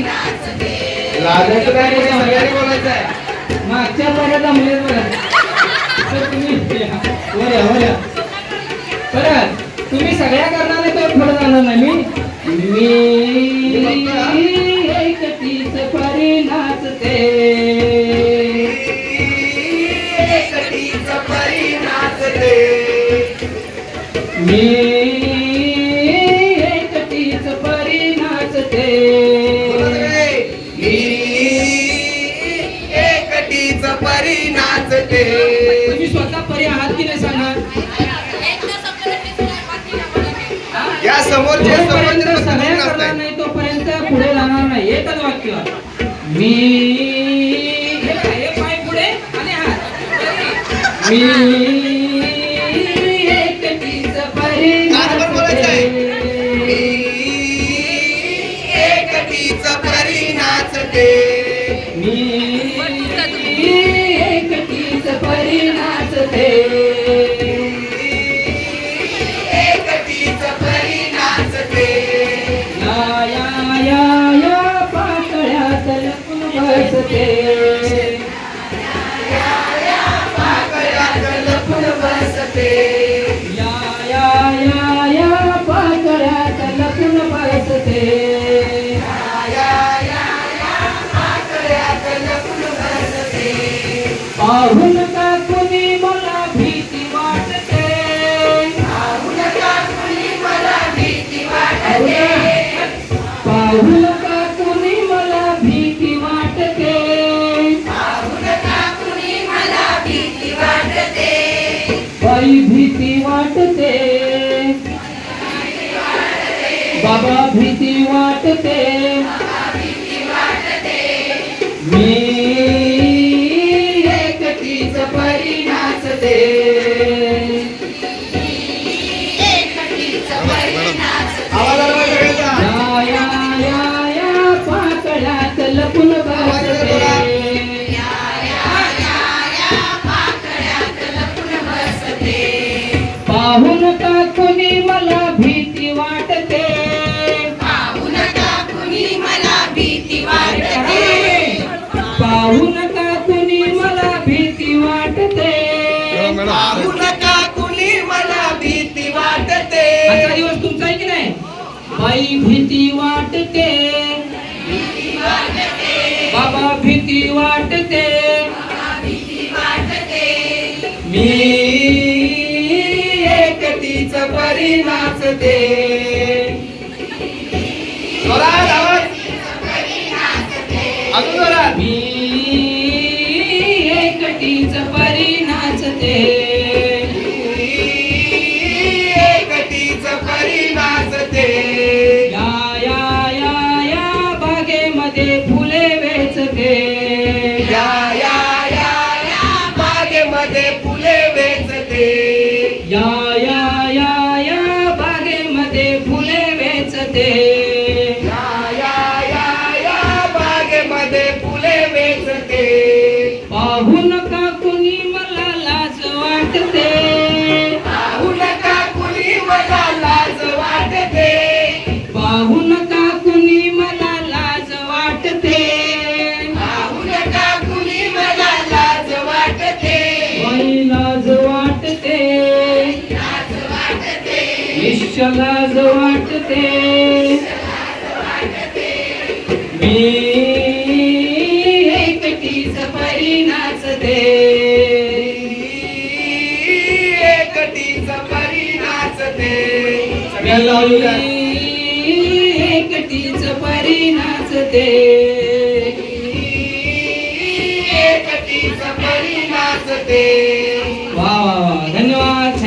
नाचते लाजायचं काय नाही सगळ्यांनी बोलायचं आहे. मागच्या पर्यंत बघा. तर तुम्ही या वर या परत तुम्ही सगळ्या करणार नाही तर पुढे जाणार नाही. मी मी एकटीच परी नाचते तुम्ही स्वतः परी आहात की नाही सांगा या समोरचे जोपर्यंत समोरचे सगळ्या करणार. नाही तोपर्यंत पुढे जाणार नाही. एकच वाक्य मी हे पाय पुढे आणि हात. मी एकटीच परी नाचते. मी एकटीच परी नाचते. पाहून का कुणी मला भीती वाटते. पाहून का कुणी मला भीती वाटते. पाहून का कुणी मला भीती वाटते. पाहून का कुणी मला भीती वाटते. बाई भीती वाटते. बाबा भीती वाटते. बसते पाहून का कुणी मला भीती वाटते? पाहून का कुणी मला भीती वाटते? पाहून का कुणी मला भीती वाटते? पाहून का कुणी मला भीती वाटते? आजचा दिवस तुमचा आहे की नाही? बाई भीती वाटते. बाबा भीती वाटते. मी एकटीच परी नाचते. जोरात आवाज. अजून जोरात. मी एकटीच परी नाचते. पाहून का कुणी मला लाज वाटते? पाहून का कुणी मला लाज वाटते? पाहून का कुणी मला लाज वाटते? पाहून का कुणी मला लाज वाटते? बाई लाज वाटते. ईश लाज वाटते. नाचते एकटीच परी नाचते सगळ्यांना लावूया. एकटीच परी नाचते एकटीच परी नाचते वा वा.